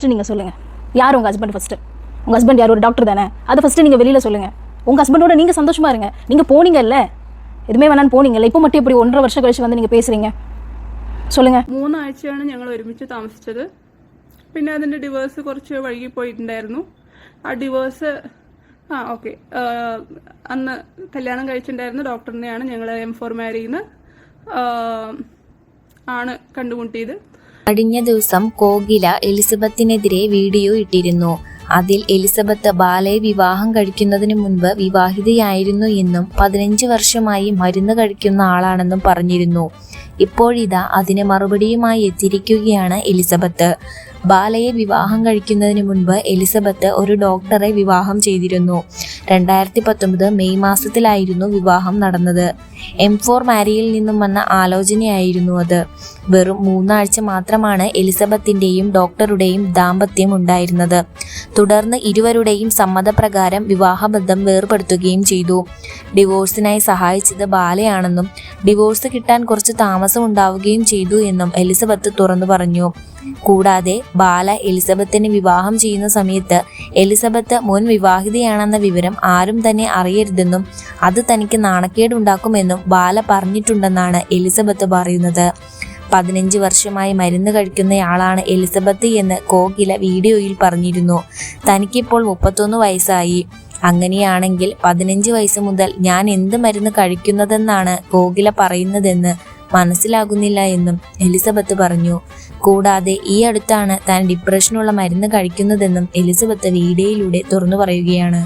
First நீங்கள் சொல்லுங்கள் யார் உங்கள் ஹஸ்பண்ட் ஃபஸ்ட்டு உங்கள் ஹஸ்பண்ட் யார் ஒரு டாக்டர் தானே அதை ஃபஸ்ட்டு நீங்கள் வெளியில் சொல்லுங்கள் உங்கள் ஹஸ்பண்டோட நீங்கள் சந்தோஷமாக இருங்க நீங்கள் போனீங்கல்ல எதுவுமே வேணான்னு போனீங்கல்ல இப்போ மட்டும் இப்படி ஒன்றரை வருஷம் கழிச்சு வந்து நீங்கள் பேசுகிறீங்க சொல்லுங்கள் മൂന്നാഴ്ചയാണ് ഞങ്ങൾ ഒരുമിച്ച് താമസിച്ചത് പിന്നെ അതിൻ്റെ ഡിവേഴ്സ് കുറച്ച് വൈകിപ്പോയിട്ടുണ്ടായിരുന്നു ആ ഡിവേഴ്സ് ആ ഓക്കെ അന്ന് കല്യാണം കഴിച്ചിട്ടുണ്ടായിരുന്ന ഡോക്ടറിനെയാണ് ഞങ്ങൾ എം ഫോർ മാരിന്ന് ആണ് കണ്ടുമുട്ടിയത് കഴിഞ്ഞ ദിവസം കോകില എലിസബത്തിനെതിരെ വീഡിയോ ഇട്ടിരുന്നു. അതിൽ എലിസബത്ത് ബാലയെ വിവാഹം കഴിക്കുന്നതിന് മുൻപ് വിവാഹിതയായിരുന്നു എന്നും പതിനഞ്ച് വർഷമായി മരുന്ന് കഴിക്കുന്ന ആളാണെന്നും പറഞ്ഞിരുന്നു. ഇപ്പോഴിതാ അതിന് മറുപടിയുമായി എത്തിയിരിക്കുകയാണ് എലിസബത്ത്. ബാലയെ വിവാഹം കഴിക്കുന്നതിന് മുൻപ് എലിസബത്ത് ഒരു ഡോക്ടറെ വിവാഹം ചെയ്തിരുന്നു. രണ്ടായിരത്തി പത്തൊമ്പത് മെയ് മാസത്തിലായിരുന്നു വിവാഹം നടന്നത്. എം ഫോർ മാരിയിൽ നിന്നും വന്ന ആലോചനയായിരുന്നു അത്. വെറും മൂന്നാഴ്ച മാത്രമാണ് എലിസബത്തിന്റെയും ഡോക്ടറുടെയും ദാമ്പത്യം ഉണ്ടായിരുന്നത്. തുടർന്ന് ഇരുവരുടെയും സമ്മതപ്രകാരം വിവാഹബന്ധം വേർപെടുത്തുകയും ചെയ്തു. ഡിവോഴ്സിനായി സഹായിച്ചത് ബാലയാണെന്നും ഡിവോഴ്സ് കിട്ടാൻ കുറച്ച് താമസം ഉണ്ടാവുകയും ചെയ്തു എന്നും എലിസബത്ത് തുറന്നു പറഞ്ഞു. കൂടാതെ ബാല എലിസബത്തിനെ വിവാഹം ചെയ്യുന്ന സമയത്ത് എലിസബത്ത് മുൻ വിവാഹിതയാണെന്ന വിവരം ആരും തന്നെ അറിയരുതെന്നും അത് തനിക്ക് നാണക്കേടുണ്ടാക്കുമെന്നും ബാല പറഞ്ഞിട്ടുണ്ടെന്നാണ് എലിസബത്ത് പറയുന്നത്. പതിനഞ്ച് വർഷമായി മരുന്ന് കഴിക്കുന്നയാളാണ് എലിസബത്ത് എന്ന് കോകില വീഡിയോയിൽ പറഞ്ഞിരുന്നു. തനിക്കിപ്പോൾ മുപ്പത്തൊന്ന് വയസ്സായി. അങ്ങനെയാണെങ്കിൽ പതിനഞ്ച് വയസ്സ് മുതൽ ഞാൻ എന്ത് മരുന്ന് കഴിക്കുന്നതെന്നാണ് കോകില പറയുന്നതെന്ന് മനസ്സിലാകുന്നില്ല എന്നും എലിസബത്ത് പറഞ്ഞു. കൂടാതെ ഈ അടുത്താണ് താൻ ഡിപ്രഷനുള്ള മരുന്ന് കഴിക്കുന്നതെന്നും എലിസബത്ത് വീഡിയോയിലൂടെ തുറന്നു പറയുകയാണ്.